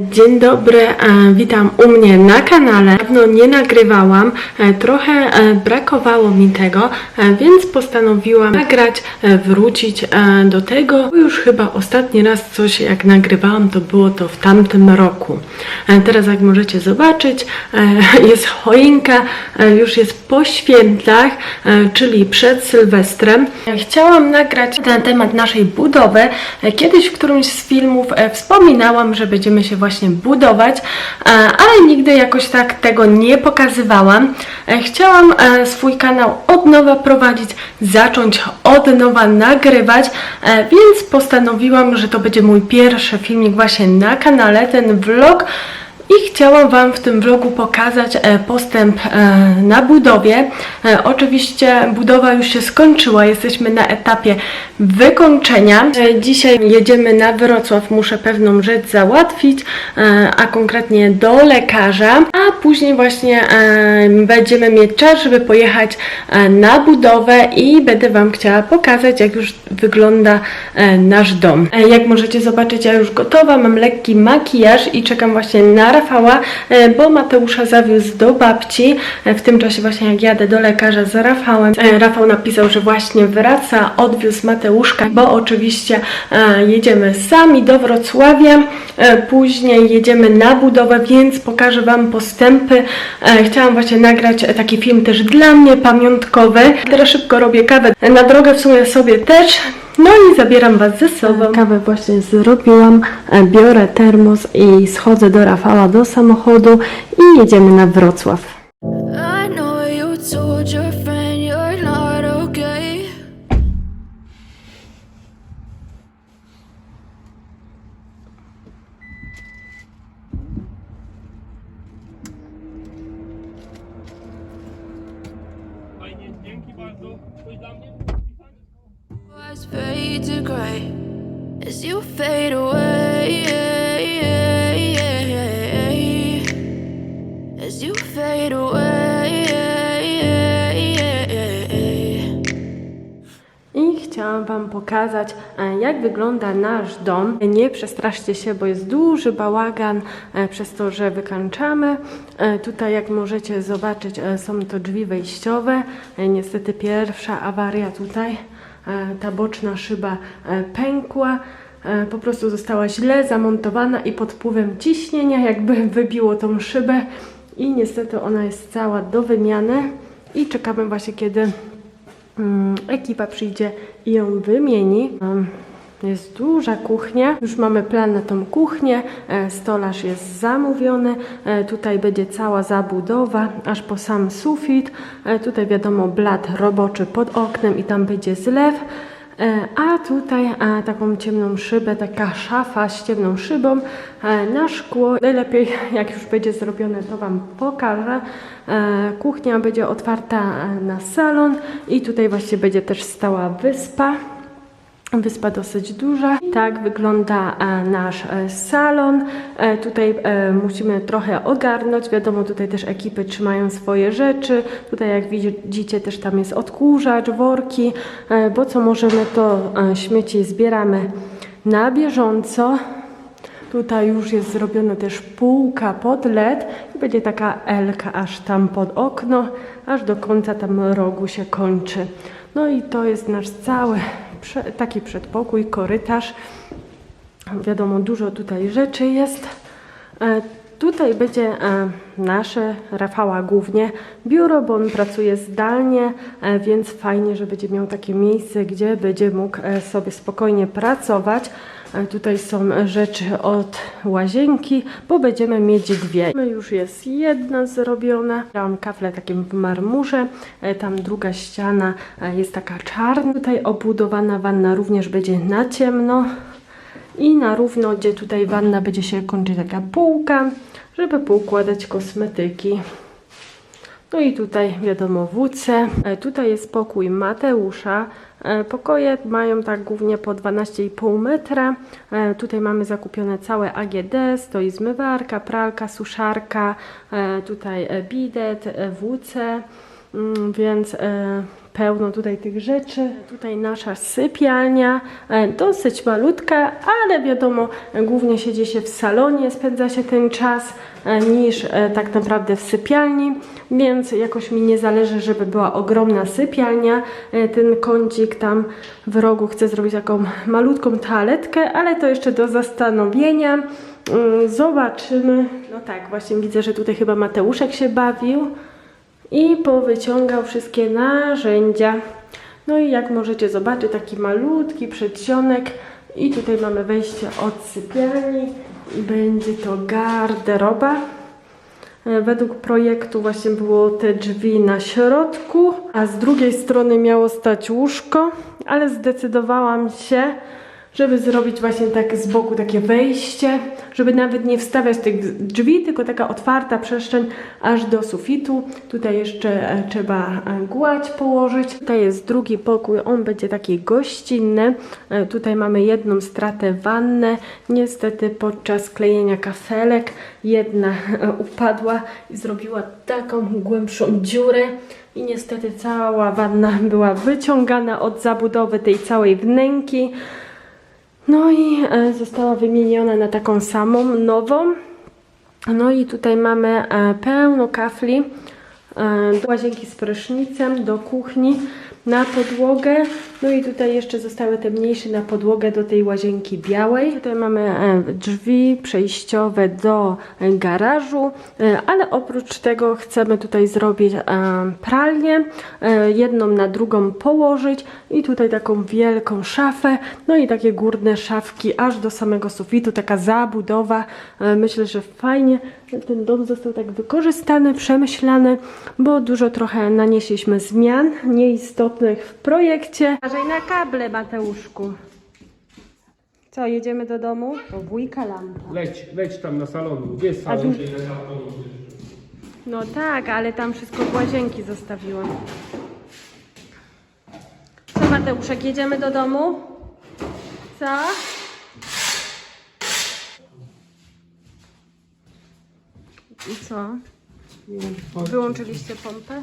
Dzień dobry, e, witam u mnie na kanale. Dawno nie nagrywałam, e, trochę e, brakowało mi tego, więc postanowiłam nagrać, wrócić do tego. Już chyba ostatni raz coś jak nagrywałam, to było to w tamtym roku. Teraz jak możecie zobaczyć, jest choinka, już jest po świętach, czyli przed Sylwestrem. Chciałam nagrać na temat naszej budowy. Kiedyś w którymś z filmów wspominałam, że będziemy się właśnie budować, e, ale nigdy jakoś tak tego nie pokazywałam. E, Chciałam e, swój kanał od nowa prowadzić, zacząć od nowa nagrywać, więc postanowiłam, że to będzie mój pierwszy filmik właśnie na kanale, ten vlog. I chciałam Wam w tym vlogu pokazać e, postęp e, na budowie. E, Oczywiście budowa już się skończyła, jesteśmy na etapie wykończenia. Dzisiaj jedziemy na Wrocław, muszę pewną rzecz załatwić, a konkretnie do lekarza, a później właśnie będziemy mieć czas, żeby pojechać na budowę i będę Wam chciała pokazać, jak już wygląda nasz dom. Jak możecie zobaczyć, ja już gotowa, mam lekki makijaż i czekam właśnie na Rafała, e, bo Mateusza zawiózł do babci. E, W tym czasie właśnie jak jadę do lekarza z Rafałem, e, Rafał napisał, że właśnie wraca, odwiózł Mateuszka, bo oczywiście jedziemy sami do Wrocławia, później jedziemy na budowę, więc pokażę Wam postępy. Chciałam właśnie nagrać taki film też dla mnie, pamiątkowy. Teraz szybko robię kawę, na drogę w sumie sobie też, no i zabieram Was ze sobą. Kawę właśnie zrobiłam, e, biorę termos i schodzę do Rafała do samochodu i jedziemy na Wrocław. To as you fade away. As you fade away. I chciałam Wam pokazać, e, jak wygląda nasz dom. Nie przestraszcie się, bo jest duży bałagan e, przez to, że wykańczamy. E, Tutaj, jak możecie zobaczyć, są to drzwi wejściowe. Niestety pierwsza awaria tutaj. E, Ta boczna szyba e, pękła. E, Po prostu została źle zamontowana i pod wpływem ciśnienia jakby wybiło tą szybę i niestety ona jest cała do wymiany i czekamy właśnie kiedy Mm, ekipa przyjdzie i ją wymieni. Jest duża kuchnia, już mamy plan na tą kuchnię, e, stolarz jest zamówiony, e, tutaj będzie cała zabudowa, aż po sam sufit, E, tutaj wiadomo blat roboczy pod oknem i tam będzie zlew, a tutaj taką ciemną szybę, taka szafa z ciemną szybą na szkło. Najlepiej jak już będzie zrobione to Wam pokażę. Kuchnia będzie otwarta na salon i tutaj właśnie będzie też stała wyspa. Wyspa dosyć duża. Tak wygląda e, nasz e, salon. E, Tutaj musimy trochę ogarnąć. Wiadomo, tutaj też ekipy trzymają swoje rzeczy. Tutaj jak widzicie też tam jest odkurzacz, worki, bo co możemy to śmieci zbieramy na bieżąco. Tutaj już jest zrobiona też półka pod LED będzie taka elka aż tam pod okno, aż do końca tam rogu się kończy. No i to jest nasz cały taki przedpokój, korytarz. Wiadomo, dużo tutaj rzeczy jest. E, Tutaj będzie e, nasze, Rafała głównie, biuro, bo on pracuje zdalnie, e, więc fajnie, że będzie miał takie miejsce, gdzie będzie mógł sobie spokojnie pracować. E, Tutaj są rzeczy od łazienki, bo będziemy mieć dwie. Już jest jedna zrobiona. Dałam kafle takim w marmurze. E, Tam druga ściana e, jest taka czarna. Tutaj obudowana wanna również będzie na ciemno. I na równo, gdzie tutaj wanna będzie się kończyć taka półka, żeby poukładać kosmetyki. No i tutaj wiadomo WC. E, Tutaj jest pokój Mateusza. E, Pokoje mają tak głównie po 12,5 metra. E, Tutaj mamy zakupione całe AGD, stoi zmywarka, pralka, suszarka, tutaj bidet, WC. Mm, więc e, pełno tutaj tych rzeczy. Tutaj nasza sypialnia, e, dosyć malutka, ale wiadomo, głównie siedzi się w salonie, spędza się ten czas e, niż tak naprawdę w sypialni, więc jakoś mi nie zależy, żeby była ogromna sypialnia. Ten kącik tam w rogu chcę zrobić taką malutką toaletkę, ale to jeszcze do zastanowienia. Mm, Zobaczymy. No tak, właśnie widzę, że tutaj chyba Mateuszek się bawił i powyciągał wszystkie narzędzia. No i jak możecie zobaczyć, taki malutki przedsionek i tutaj mamy wejście od sypialni i będzie to garderoba. E, Według projektu właśnie było te drzwi na środku, a z drugiej strony miało stać łóżko, ale zdecydowałam się, żeby zrobić właśnie tak z boku takie wejście, żeby nawet nie wstawiać tych drzwi, tylko taka otwarta przestrzeń aż do sufitu. Tutaj jeszcze e, trzeba e, gładź położyć. Tutaj jest drugi pokój, on będzie taki gościnny. E, Tutaj mamy jedną stratę wannę. Niestety podczas klejenia kafelek jedna upadła i zrobiła taką głębszą dziurę. I niestety cała wanna była wyciągana od zabudowy tej całej wnęki. No i e, została wymieniona na taką samą, nową. No i tutaj mamy e, pełno kafli e, do łazienki z prysznicem, do kuchni, na podłogę. No i tutaj jeszcze zostały te mniejsze na podłogę do tej łazienki białej. Tutaj mamy e, drzwi przejściowe do garażu, e, ale oprócz tego chcemy tutaj zrobić e, pralnię, jedną na drugą położyć i tutaj taką wielką szafę, no i takie górne szafki aż do samego sufitu, taka zabudowa. Myślę, że fajnie ten dom został tak wykorzystany, przemyślany, bo dużo trochę nanieśliśmy zmian nieistotnych w projekcie. Uważaj na kable, Mateuszku. Co, jedziemy do domu? O, wujka lampa. Leć, leć tam na salonu. Gdzie jest salon? tu- No tak, ale tam wszystko w łazienki zostawiłam. Co, Mateuszek, jedziemy do domu? Co? I co? Wyłączyliście pompę?